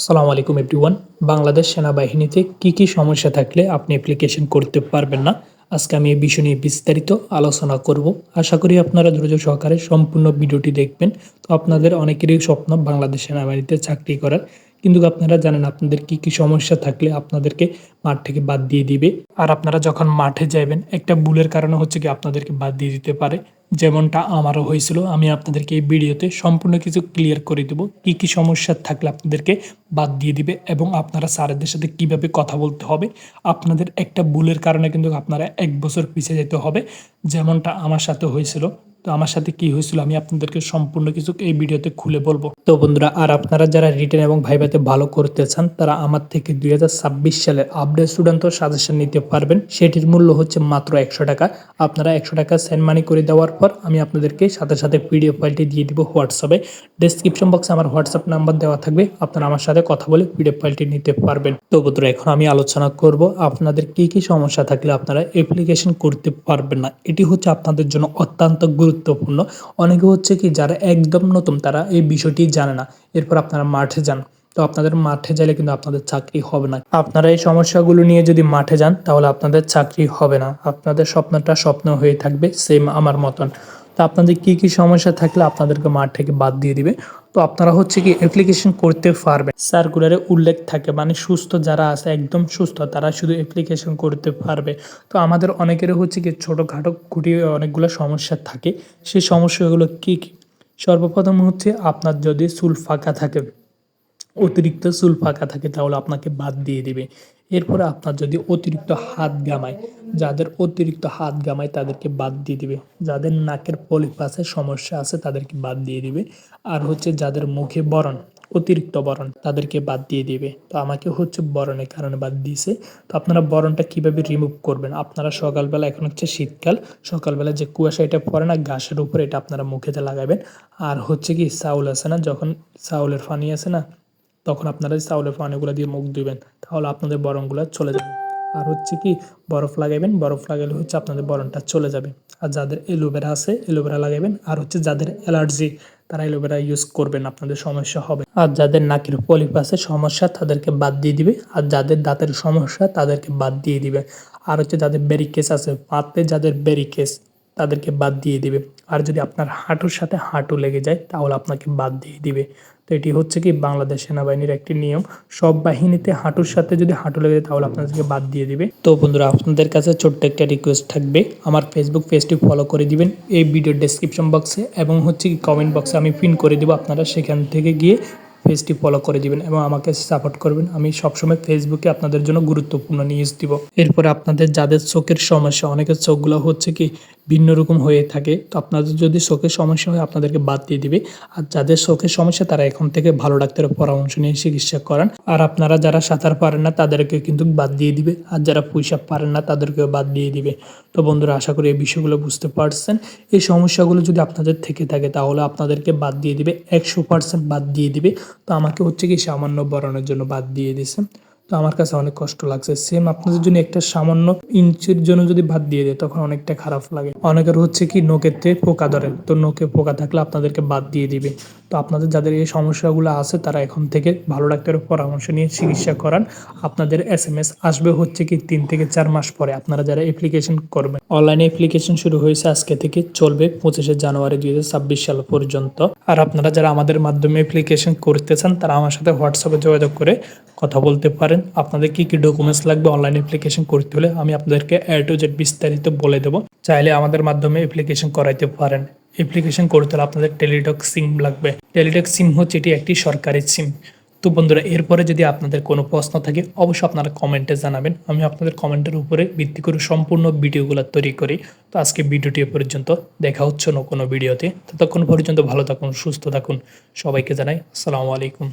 আসসালামু আলাইকুম এভরিওয়ান বাংলাদেশ সেনাবাহিনীতে কি কি সমস্যা থাকলে আপনি অ্যাপ্লিকেশন করতে পারবেন না? আজকে আমি এই বিষয় নিয়ে বিস্তারিত আলোচনা করব। আশা করি আপনারা ধৈর্য সহকারে সম্পূর্ণ ভিডিওটি দেখবেন। তো আপনাদের অনেকেরই স্বপ্ন বাংলাদেশ সেনাবাহিনীতে চাকরি করার। কিন্তু আপনারা জানেন আপনাদের কি কি সমস্যা থাকলে আপনাদেরকে মাঠ থেকে বাদ দিয়ে দিবে। আর আপনারা যখন মাঠে যাবেন একটা ভুলের কারণে হচ্ছে কি আপনাদেরকে বাদ দিয়ে দিতে পারে। যেমনটা আমারও হয়েছিল, আমি আপনাদেরকে এই ভিডিওতে সম্পূর্ণ কিছু ক্লিয়ার করে দেবো। কি কি সমস্যা থাকলে আপনাদেরকে বাদ দিয়ে দিবে এবং আপনারা স্যারেদের সাথে কীভাবে কথা বলতে হবে। আপনাদের একটা ভুলের কারণে কিন্তু আপনারা এক বছর পিছিয়ে যেতে হবে। যেমনটা আমার সাথে হয়েছিল তো আমার সাথে কি হয়েছিল আমি আপনাদেরকে সম্পূর্ণ কিছু এই ভিডিওতে খুলে বলব। তো বন্ধুরা, আর আপনারা যারা রিটার্ন এবং ভাইভাতে ভালো করতে চান, তারা আমার থেকে দু হাজার ছাব্বিশ সালের আপডেট স্টুডেন্ট সাজেশন নিতে পারবেন। সেটির মূল্য হচ্ছে মাত্র একশো টাকা। আপনারা একশো টাকা সেন্ড মানি করে দেওয়ার পর আমি আপনাদেরকে সাথে সাথে পিডিএফ ফাইলটি দিয়ে দিব হোয়াটসঅ্যাপে। ডেসক্রিপশন বক্সে আমার হোয়াটসঅ্যাপ নাম্বার দেওয়া থাকবে। আপনারা আমার সাথে কথা বলে পিডিএফ ফাইলটি নিতে পারবেন। তো বন্ধুরা, এখন আমি আলোচনা করব আপনাদের কি কি সমস্যা থাকলে আপনারা অ্যাপ্লিকেশন করতে পারবেন না। এটি হচ্ছে আপনাদের জন্য অত্যন্ত গুরুত্বপূর্ণ। অনেকে হচ্ছে কি, যারা একদম নতুন, তারা এই বিষয়টি জানে না। এরপর আপনারা মাঠে যান। তো আপনাদের মাঠে গেলে কিন্তু আপনাদের চাকরি হবে না। আপনারা এই সমস্যাগুলো নিয়ে যদি মাঠে যান, তাহলে আপনাদের চাকরি হবে না। আপনাদের স্বপ্নটা স্বপ্ন হয়ে থাকবে সেম আমার মতন। তো আপনাদের কি কি সমস্যা থাকলে আপনাদেরকে মাঠ থেকে বাদ দিয়ে দিবে। তো আপনারা হচ্ছে কি অ্যাপ্লিকেশন করতে পারবেন। সার্কুলারে উল্লেখ থাকে মানে সুস্থ যারা আছে, একদম সুস্থ, তারা শুধু অ্যাপ্লিকেশন করতে পারবে। তো আমাদের অনেকেরই হচ্ছে কি ছোটোখাটো খুঁটি, অনেকগুলো সমস্যা থাকে। সেই সমস্যাগুলো কি কি? সর্বপ্রথম হচ্ছে আপনার যদি চুল ফাঁকা থাকে, অতিরিক্ত চুল ফাঁকা থাকে, তাহলে আপনাকে বাদ দিয়ে দিবে। এরপরে আপনার যদি অতিরিক্ত হাত গামায় যাদের অতিরিক্ত হাত গামায় তাদেরকে বাদ দিয়ে দিবে। যাদের নাকের পলিপাসের সমস্যা আছে তাদেরকে বাদ দিয়ে দিবে। আর হচ্ছে যাদের মুখে বরণ, অতিরিক্ত বরণ, তাদেরকে বাদ দিয়ে দিবে। তো আমাকে হচ্ছে বরণের কারণে বাদ দিয়েছে। তো আপনারা বরণটা কীভাবে রিমুভ করবেন? আপনারা সকালবেলা, এখন হচ্ছে শীতকাল, সকালবেলা যে কুয়াশা এটা পড়ে না, ঘাসের উপরে এটা আপনারা মুখেতে লাগাবেন। আর হচ্ছে কি, চাউল আছে না, যখন চাউলের ফানি আছে না, তখন আপনারা চাউলের পানিগুলো দিয়ে মুখ দিবেন তাহলে আপনাদের বরণগুলো চলে যাবে। আর হচ্ছে কি বরফ লাগাবেন বরফ লাগালে হচ্ছে আপনাদের বরণটা চলে যাবে। আর যাদের এলোভেরা আছে এলোভেরা লাগাবেন আর হচ্ছে যাদের অ্যালার্জি, তারা এলোভেরা ইউজ করবেন, আপনাদের সমস্যা হবে। আর যাদের নাকের পলিপ আছে, সমস্যা, তাদেরকে বাদ দিয়ে দিবে। আর যাদের দাঁতের সমস্যা, তাদেরকে বাদ দিয়ে দিবে। আর হচ্ছে যাদের ব্যারিকেস আছে, পাতে যাদের ব্যারিকেস তাদেরকে বাদ দিয়ে দিবে। আর যদি আপনার হাঁটুর সাথে হাঁটু লেগে যায়, তাহলে আপনাকে বাদ দিয়ে দিবে। তো এটি হচ্ছে কি, বাংলাদেশ সেনাবাহিনীর একটি নিয়ম। সব বাহিনীতে হাঁটুর সাথে যদি হাঁটু লেগে যায়, তাহলে আপনাদেরকে বাদ দিয়ে দিবে। তো বন্ধুরা, আপনাদের কাছে ছোট্ট একটা রিকোয়েস্ট থাকবে। আমার ফেসবুক পেজটি ফলো করে দিবেন। এই ভিডিওর ডেসক্রিপশন বক্সে এবং হচ্ছে কি কমেন্ট বক্সে আমি পিন করে দেবো আপনারা। সেখান থেকে গিয়ে পেজটি ফলো করে দিবেন এবং আমাকে সাপোর্ট করবেন। আমি সবসময় ফেসবুকে আপনাদের জন্য গুরুত্বপূর্ণ নিউজ দিব। এরপরে আপনাদের যাদের চোখের সমস্যা, অনেকের চোখগুলো হচ্ছে কি ভিন্ন রকম হয়ে থাকে। তো আপনাদের যদি চোখের সমস্যা হয়, আপনাদেরকে বাদ দিয়ে দিবে। আর যাদের চোখের সমস্যা, তারা এখন থেকে ভালো ডাক্তারের পরামর্শ নিয়ে চিকিৎসা করান। আর আপনারা যারা সাঁতার পারেন না, তাদেরকে কিন্তু বাদ দিয়ে দিবে। আর যারা পয়সা পারেন না, তাদেরকেও বাদ দিয়ে দিবে। তো বন্ধুরা, আশা করি এই বিষয়গুলো বুঝতে পারছেন। এই সমস্যাগুলো যদি আপনাদের থেকে থাকে, তাহলে আপনাদেরকে বাদ দিয়ে দিবে। একশো পার্সেন্ট বাদ দিয়ে দিবে। তো আমাকে হচ্ছে কি সামান্য বরণের জন্য বাদ দিয়ে দিছে তো আমার কাছে অনেক কষ্ট লাগছে। সেম আপনাদের জন্য একটা সামান্য ইঞ্চির জন্য যদি বাদ দিয়ে দেয়, তখন অনেকটা খারাপ লাগে। অনেকের হচ্ছে কি নোকেতে পোকা ধরে। তো নোকে পোকা থাকলে আপনাদেরকে বাদ দিয়ে দিবে। তো আপনাদের যাদের এই সমস্যাগুলো আছে, তারা এখন থেকে ভালো ডাক্তারের পরামর্শ নিয়ে চিকিৎসা করান। আপনাদের এস এম এস আসবে হচ্ছে কি তিন থেকে চার মাস পরে। আপনারা যারা অ্যাপ্লিকেশন করবেন অনলাইনে অ্যাপ্লিকেশন শুরু হয়েছে আজকে থেকে, চলবে পঁচিশে জানুয়ারি দুই হাজার ছাব্বিশ সাল পর্যন্ত। আর আপনারা যারা আমাদের মাধ্যমে অ্যাপ্লিকেশন করতে চান, তারা আমার সাথে হোয়াটসঅ্যাপে যোগাযোগ করে কথা বলতে পারেন। আপনাদের কি কি ডকুমেন্টস লাগবে অনলাইন অ্যাপ্লিকেশন করতে হলে আমি আপনাদেরকে এ টু জেড বিস্তারিত বলে দেবো। চাইলে আমাদের মাধ্যমে অ্যাপ্লিকেশন করাইতে পারেন। অ্যাপ্লিকেশন করতে হলে আপনাদের টেলিটক সিম লাগবে। টেলিটক সিম হচ্ছে এটি একটি সরকারি সিম তো বন্ধুরা, এরপরে যদি আপনাদের কোনো প্রশ্ন থাকে, অবশ্যই আপনারা কমেন্টে জানাবেন। আমি আপনাদের কমেন্টের উপরে ভিত্তি করে সম্পূর্ণ ভিডিওগুলো তৈরি করি। তো আজকে ভিডিওটি পর্যন্ত দেখা হচ্ছে না কোনো ভিডিওতে। ততক্ষণ পর্যন্ত ভালো থাকুন, সুস্থ থাকুন। সবাইকে জানাই আসসালামু আলাইকুম।